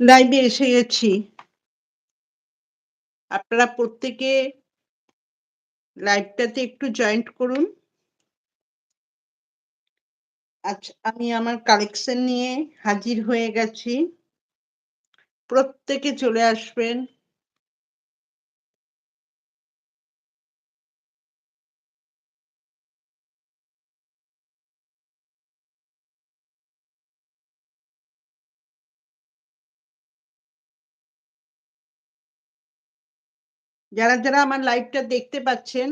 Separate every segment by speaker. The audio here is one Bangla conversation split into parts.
Speaker 1: লাইভে এসে গেছি। আপনারা প্রত্যেকে লাইভটাতে একটু জয়েন্ট করুন। আচ্ছা, আমি আমার কালেকশন নিয়ে হাজির হয়ে গেছি। প্রত্যেকে চলে আসবেন। যারা, যারা আমার লাইভটা দেখতে পাচ্ছেন,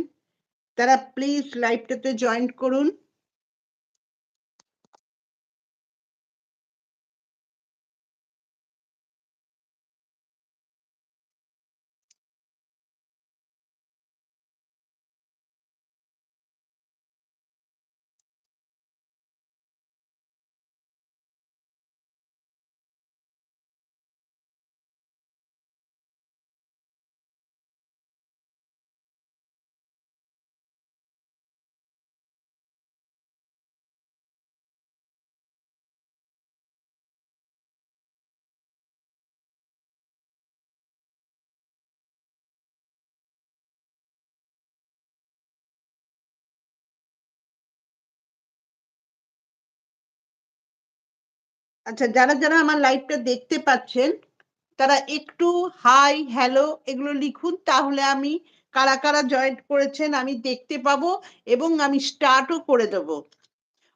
Speaker 1: তারা প্লিজ লাইভটাতে জয়েন্ট করুন। আচ্ছা যারা, যারা আমার লাইভটা দেখতে পাচ্ছেন, তারা একটু হাই, হ্যালো এগুলো লিখুন তাহলে আমি কারা, কারা জয়েন্ট করেছেন আমি দেখতে পাবো এবং আমি স্টার্টও করে দেব।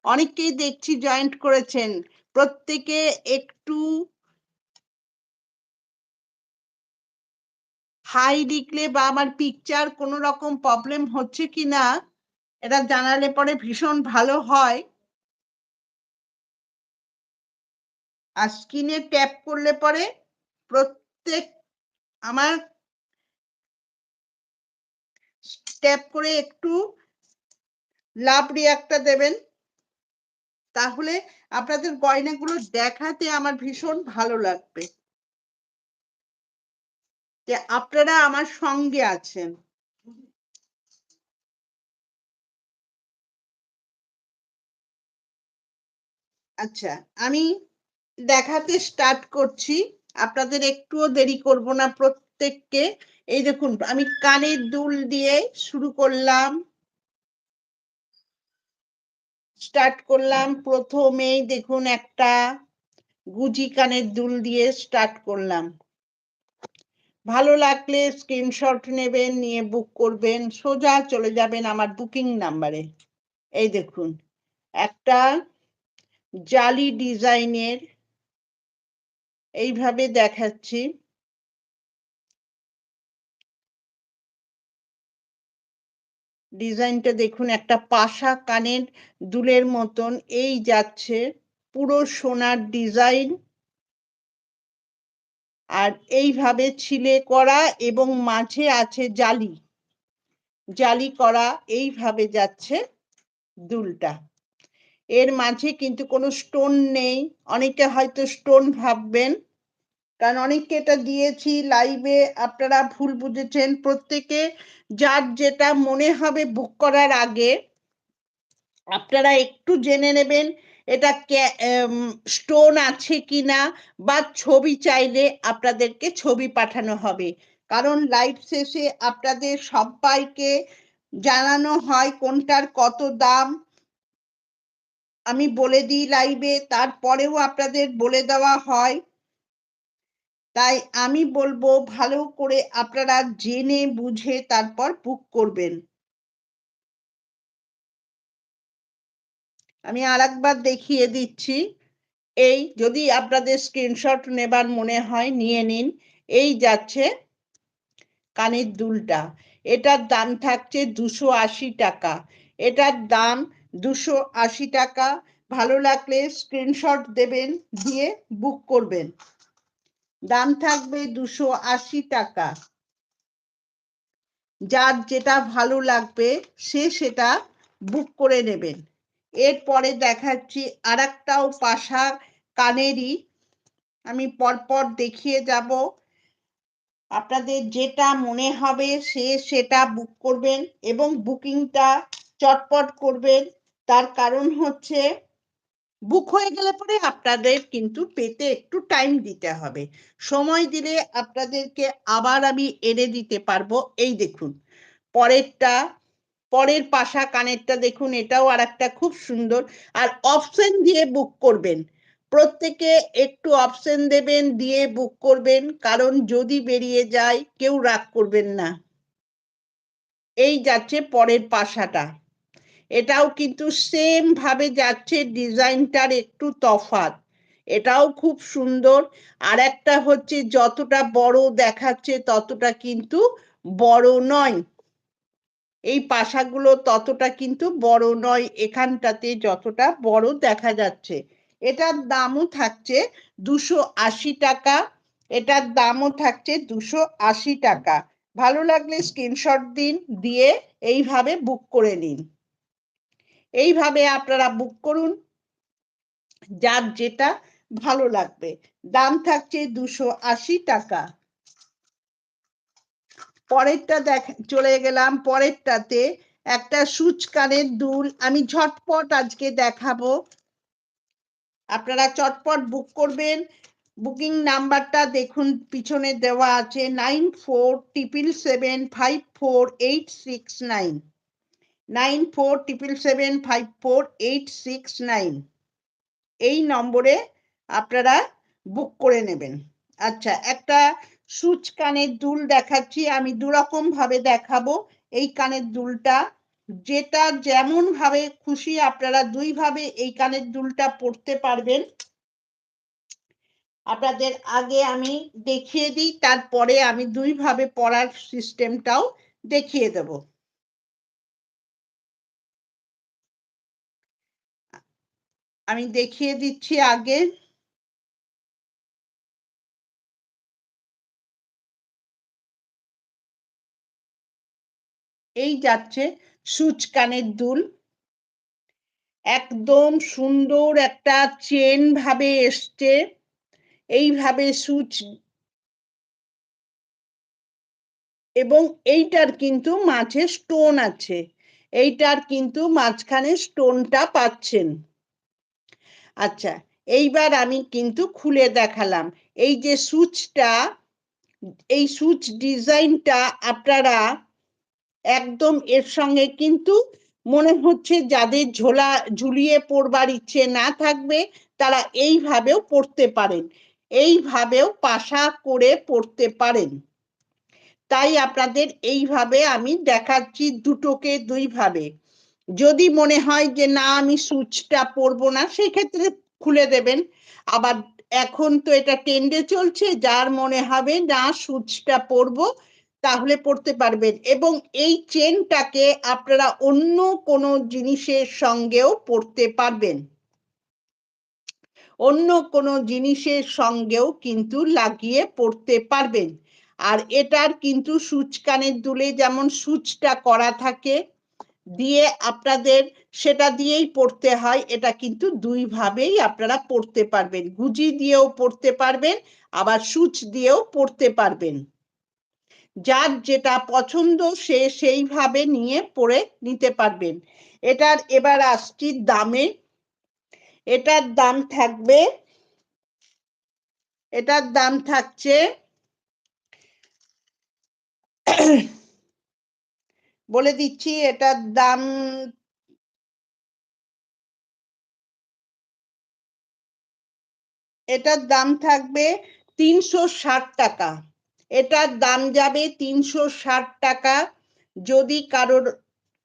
Speaker 1: অনেককেই দেখছি জয়েন্ট করেছেন। প্রত্যেকে একটু হাই লিখলে বা আমার পিকচার কোনো রকম প্রবলেম হচ্ছে কিনা এটা জানালে পরে ভীষণ ভালো হয়। আর স্ক্রিনে ট্যাপ করলে পরে প্রত্যেক আমার ট্যাপ করে একটু লাভ রিয়াক্টটা দেবেন। তাহলে আপনাদের গয়নাগুলো দেখাতে আমার ভীষণ ভালো লাগবে। যে আপনারা আমার সঙ্গে আছেন। আচ্ছা আমি দেখাতে স্টার্ট করছি। আপনাদের একটুও দেরি করব না প্রত্যেককে। এই দেখুন, আমি কানের দুল দিয়ে শুরু করলাম। স্টার্ট করলাম প্রথমেই দেখুন একটা গুজি কানের দুল দিয়ে স্টার্ট করলাম। ভালো লাগলে স্ক্রিনশট নেবেন, নিয়ে বুক করবেন। সোজা চলে যাবেন আমার বুকিং নাম্বারে এই দেখুন, একটা জালি ডিজাইনের এইভাবে দেখাচ্ছি। ডিজাইনটা দেখুন, একটা পাশা কানের দুলের মতন। এই যাচ্ছে পুরো সোনার ডিজাইন। আর এইভাবে ছিলে করা এবং মাঝে আছে জালি। জালি করা, এইভাবে যাচ্ছে দুলটা। এর মাঝে কিন্তু কোনো স্টোন নেই। অনেকে হয়তো স্টোন ভাববেন কারণ অনেককে এটা দিয়েছি লাইভে আপনারা ভুল বুঝেছেন। প্রত্যেকে যার যেটা মনে হবে বুক করার আগে আপনারা একটু জেনে নেবেন এটা স্টোন আছে কি না বা ছবি চাইলে আপনাদেরকে ছবি পাঠানো হবে। কারণ লাইভ শেষে আপনাদের সবাইকে জানানো হয় কোনটার কত দাম। আমি বলে দিই লাইভে তারপরেও আপনাদের বলে দেওয়া হয়। তাই আমি বলব ভালো করে আপনারা জেনে বুঝে তারপর বুক করবেন। আমি আর একবার দেখিয়ে দিচ্ছি। এই যদি আপনাদের স্ক্রিনশট নেবার মনে হয় নিয়ে নিন। এই যাচ্ছে কানের দুলটা। এটার দাম থাকছে দুশো আশি টাকা। এটার দাম দুশো আশি টাকা। ভালো লাগলে স্ক্রিনশট দেবেন, দিয়ে বুক করবেন। দাম থাকবে দুশো আশি টাকা। যার যেটা ভালো লাগবে, সে সেটা বুক করে নেবেন। এরপরে দেখাচ্ছি আর একটাও পাশা কানেরই। আমি পরপর দেখিয়ে যাব। আপনাদের যেটা মনে হবে, সে সেটা বুক করবেন এবং বুকিংটা চটপট করবেন। তার কারণ হচ্ছে বুক হয়ে গেলে পরে আপনাদের কিন্তু পেতে একটু টাইম দিতে হবে। সময় দিলে আপনাদেরকে আবার আমি এনে দিতে পারব। এই দেখুন, পরেরটা, পরের পাশা কানেরটা দেখুন, এটাও আর একটা খুব সুন্দর। আর অপশন দিয়ে বুক করবেন। প্রত্যেকে একটু অপশন দেবেন, দিয়ে বুক করবেন। কারণ যদি বেরিয়ে যায়, কেউ রাগ করবেন না। এই যাচ্ছে পরের পাশাটা। এটাও কিন্তু সেম ভাবে যাচ্ছে ডিজাইনটার একটু তফাৎ। এটাও খুব সুন্দর। আর একটা হচ্ছে যতটা বড় দেখাচ্ছে, ততটা কিন্তু বড় নয়। এই পাশাগুলো ততটা কিন্তু বড় নয়, এখানটাতে যতটা বড় দেখা যাচ্ছে। এটার দামও থাকছে দুশো আশি টাকা। এটার দামও থাকছে দুশো আশি টাকা। ভালো লাগলে স্ক্রিনশট দিন, দিয়ে এইভাবে বুক করে নিন। এইভাবে আপনারা বুক করুন। যার যেটা ভালো লাগবে। দাম থাকছে দুশো আশি টাকা। পরেরটা দেখ, চলে গেলাম পরেরটাতে। একটা সুচ কানের দুল। আমি ঝটপট আজকে দেখাবো। আপনারা চটপট বুক করবেন। বুকিং নাম্বারটা দেখুন, পিছনে দেওয়া আছে। Nine four triple seven five four eight six nine nine four triple seven five four eight six nine এই নম্বরে আপনারা বুক করে নেবেন। আচ্ছা একটা সুচ কানের দুল দেখাচ্ছি, আমি দুরকম ভাবে দেখাবো। এই কানের দুলটা, যেটা যেমন ভাবে খুশি আপনারা দুই ভাবে এই কানের দুলটা পড়তে পারবেন। আপনাদের আগে আমি দেখিয়ে দিই, তারপরে আমি দুই ভাবে পড়ার সিস্টেমটাও দেখিয়ে দেব। আমি দেখিয়ে দিচ্ছি আগে। এই যাচ্ছে সুচ কানের দুল। একদম সুন্দর একটা চেন ভাবে এসছে। এইভাবে সুচ এবং এইটার কিন্তু মাঝে স্টোন আছে। এইটার কিন্তু মাঝখানে স্টোনটা পাচ্ছেন। আচ্ছা এইবার আমি কিন্তু খুলে দেখালাম। এই যে সুচটা, এই সুচ ডিজাইনটা আপনারা একদম এর সঙ্গে কিন্তু মনে হচ্ছে যাদের ঝোলা, ঝুলিয়ে পড়বার ইচ্ছে না থাকবে, তারা এইভাবেও পড়তে পারেন। এইভাবেও পাশা করে পড়তে পারেন। তাই আপনাদের এইভাবে আমি দেখাচ্ছি দুটোকে দুইভাবে। যদি মনে হয় যে, না, আমি সুচটা পরবো না, সেক্ষেত্রে খুলে দেবেন। আবার এখন তো এটা টেন্ডে চলছে, যার মনে হবে, না, সুচটা পরবো, তাহলে পড়তে পারবেন। এবং এই চেনটাকে আপনারা অন্য কোনো জিনিসের সঙ্গেও পড়তে পারবেন। অন্য কোনো জিনিসের সঙ্গেও কিন্তু লাগিয়ে পড়তে পারবেন। আর এটার কিন্তু সুচ কানের দুলে যেমন সুচটা করা থাকে দিয়ে আপনাদের সেটা দিয়েই পড়তে হয়, এটা কিন্তু দুই ভাবেই আপনারা পড়তে পারবেন। গুজি দিয়েও পড়তে পারবেন, আবার সুচ দিয়েও পড়তে পারবেন। যার যেটা পছন্দ সে সেইভাবে নিয়ে পড়ে নিতে পারবেন। এটার এবার আসছি দামে। এটার দাম থাকবে, এটার দাম থাকছে বলে দিচ্ছি এটার দাম এটার দাম থাকবে তিনশো ষাট টাকা। এটার দাম যাবে তিনশো ষাট টাকা। যদি কারোর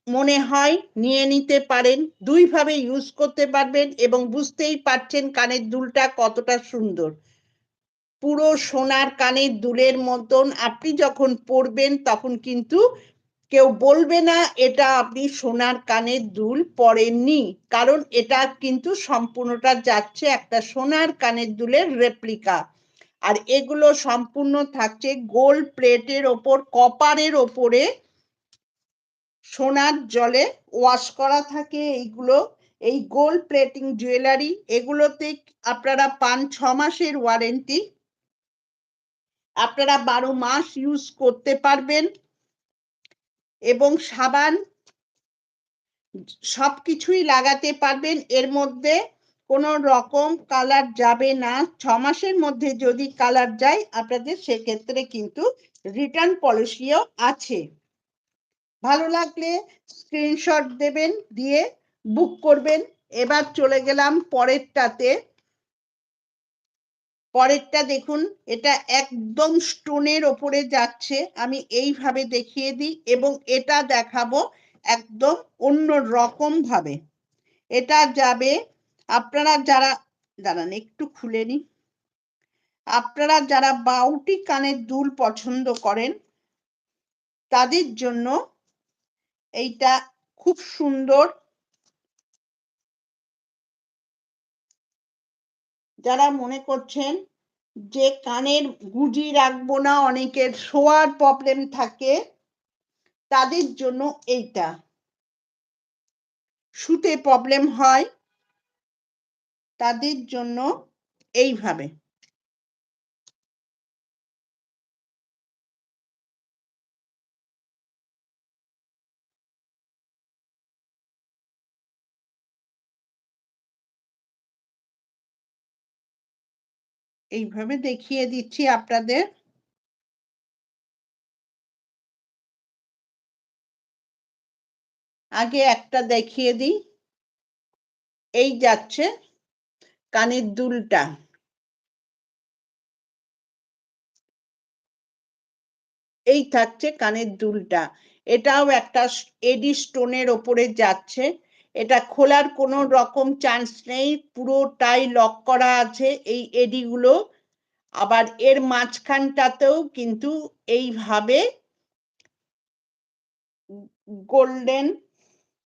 Speaker 1: মনে হয় নিয়ে নিতে পারেন, দুইভাবে ইউজ করতে পারবেন এবং বুঝতেই পারছেন কানের দুলটা কতটা সুন্দর। পুরো সোনার কানের দুলের মতন আপনি যখন পরবেন তখন কিন্তু কেউ বলবে না, এটা আপনি সোনার কানের দুল পরেননি। কারণ এটা কিন্তু সম্পূর্ণটা যাচ্ছে একটা সোনার কানের দুলের রেপ্লিকা আর এগুলো সম্পূর্ণ থাকছে গোল্ড প্লেটের ওপর কপারের ওপরে। সোনার জলে ওয়াশ করা থাকে এইগুলো। এই গোল্ড প্লেটিং জুয়েলারি এগুলোতে আপনারা পান ছ মাসের ওয়ারেন্টি আপনারা বারো মাস ইউজ করতে পারবেন। এবং সাবান সব কিছুই লাগাতে পারবেন। এর মধ্যে কোনো রকম কালার যাবে না। ছ মাসের মধ্যে যদি কালার যায়, আপনাদের সেক্ষেত্রে কিন্তু রিটার্ন পলিসিও আছে। ভালো লাগলে স্ক্রিনশট দেবেন, দিয়ে বুক করবেন। এবার চলে গেলাম পরেরটাতে। পরেরটা দেখুন, এটা একদম স্টোনের ওপরে যাচ্ছে, আমি এইভাবে দেখিয়ে দিই এবং এটা দেখাবো একদম অন্য রকম ভাবে। এটা যাবে, আপনারা যারা, দাঁড়ান একটু খুলে নি। আপনারা যারা বাউটি কানের দুল পছন্দ করেন, তাদের জন্য এইটা খুব সুন্দর যারা মনে করছেন যে কানের গুজি রাখব না, অনেকের শোয়ার প্রবলেম থাকে, তাদের জন্য এইটা। শুতে প্রবলেম হয়, তাদের জন্য এইভাবে। এইভাবে দেখিয়ে দিচ্ছি আপনাদের। আগে একটা দেখিয়ে দিই। এই যাচ্ছে কানের দুলটা। এই থাকছে কানের দুলটা। এটাও একটা এডি স্টোনের ওপরে যাচ্ছে। এটা খোলার কোনো রকম চান্স নেই, পুরোটাই লক করা আছে এই এডিগুলো আবার এর মাঝখানটাতেও কিন্তু এইভাবে গোল্ডেন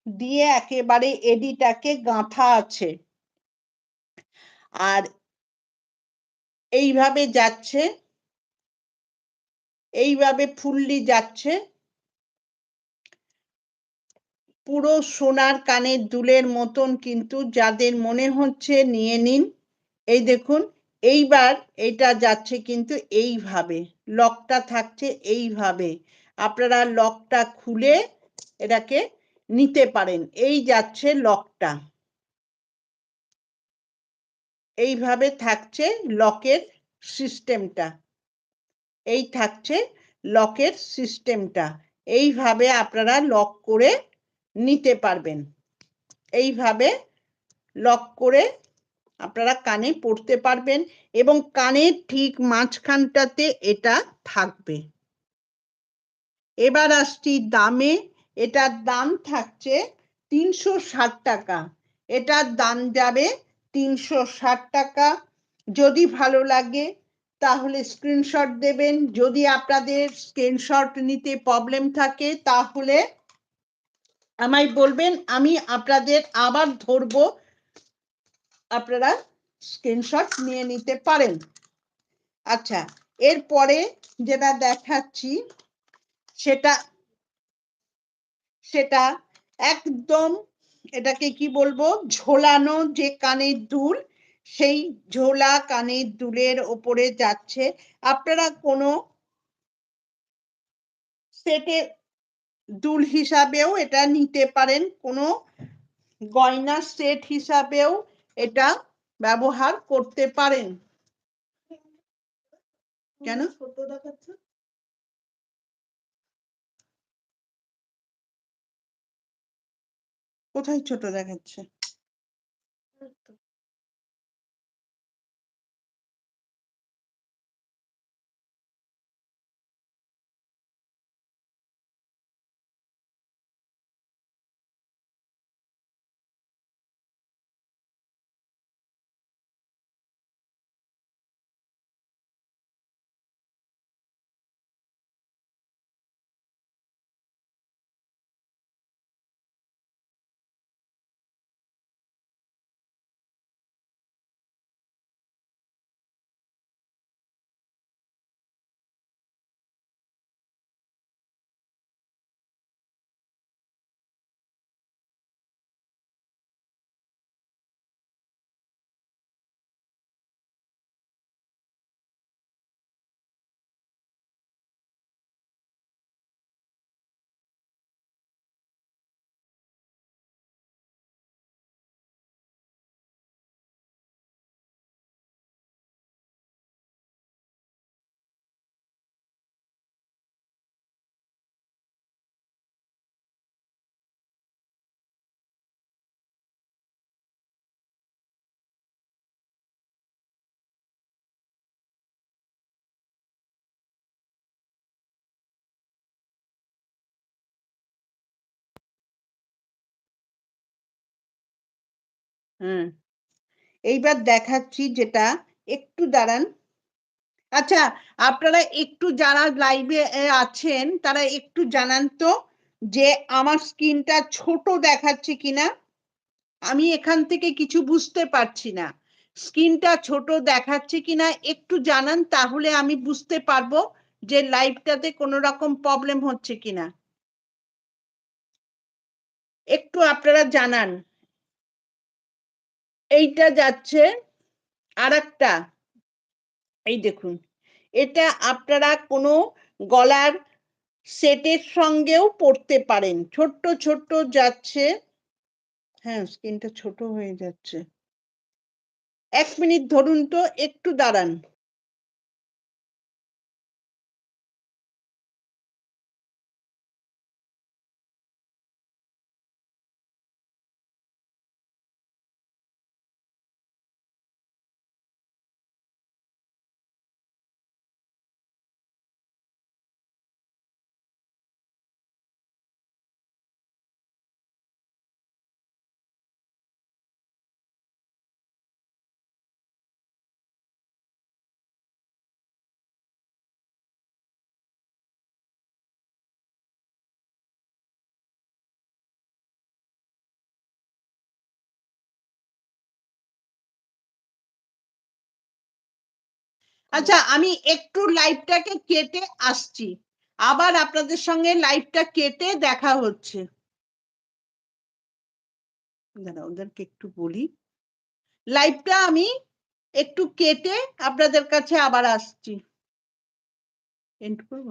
Speaker 1: দিয়ে একেবারে এডিটাকে গাঁথা আছে। আর এইভাবে যাচ্ছে, এইভাবে ফুললি যাচ্ছে। পুরো সোনার কানের দুলের মতন কিন্তু যাদের মনে হচ্ছে নিয়ে নিন। এই দেখুন, এইবার এটা যাচ্ছে কিন্তু এইভাবে, লকটা থাকছে এইভাবে। আপনারা লকটা খুলে এটাকে নিতে পারেন, এই যাচ্ছে লকটা। এইভাবে থাকছে লকের সিস্টেমটা। এই থাকছে লকের সিস্টেমটা। এইভাবে আপনারা লক করে নিতে পারবেন। এইভাবে লক করে আপনারা কানে পড়তে পারবেন এবং কানের ঠিক মাঝখানটাতে এটা থাকবে। এবার আসছি দামে। এটার দাম থাকছে তিনশো ষাট টাকা। এটার দাম যাবে তিনশো ষাট টাকা। যদি ভালো লাগে তাহলে স্ক্রিনশট দেবেন। যদি আপনাদের স্ক্রিনশট নিতে প্রবলেম থাকে তাহলে আমায় বলবেন, আমি আপনাদের আবার ধরবো। আপনারা স্ক্রিনশট নিয়ে নিতে পারেন। আচ্ছা এরপরে যেটা দেখাচ্ছি, সেটা সেটা একদম এটাকে কি বলব, ঝোলানো যে কানের দুল, সেই ঝোলা কানের দুলের ওপরে যাচ্ছে। আপনারা কোনো সেটে দুল হিসাবেও এটা নিতে পারেন। কোনো গয়না সেট হিসাবেও এটা ব্যবহার করতে পারেন। কেন? কোথায় ছোট দেখাচ্ছে? হ্যাঁ এইবার দেখাচ্ছি যেটা, একটু দাঁড়ান। আচ্ছা আপনারা একটু যারা লাইভে আছেন, তারা একটু জানান তো যে আমার স্ক্রিনটা ছোট দেখাচ্ছে কিনা? আমি এখান থেকে কিছু বুঝতে পারছি না। স্ক্রিনটা ছোট দেখাচ্ছে কিনা একটু জানান, তাহলে আমি বুঝতে পারব যে লাইভটাতে কোনো রকম প্রবলেম হচ্ছে কিনা। একটু আপনারা জানান। এইটা যাচ্ছে আর একটা এই দেখুন, এটা আপনারা কোনো গলার সেটের সঙ্গেও পড়তে পারেন। ছোট্ট ছোট্ট যাচ্ছে। হ্যাঁ স্ক্রিনটা ছোট হয়ে যাচ্ছে। এক মিনিট ধরুন তো, একটু দাঁড়ান। আচ্ছা আমি একটু লাইভটাকে কেটে আসছি। আবার আপনাদের সঙ্গে লাইভটা কেটে দেখা হচ্ছে। দাঁড়া, ওদেরকে একটু বলি। লাইভটা আমি একটু কেটে আপনাদের কাছে আবার আসছি। এন্ড করব?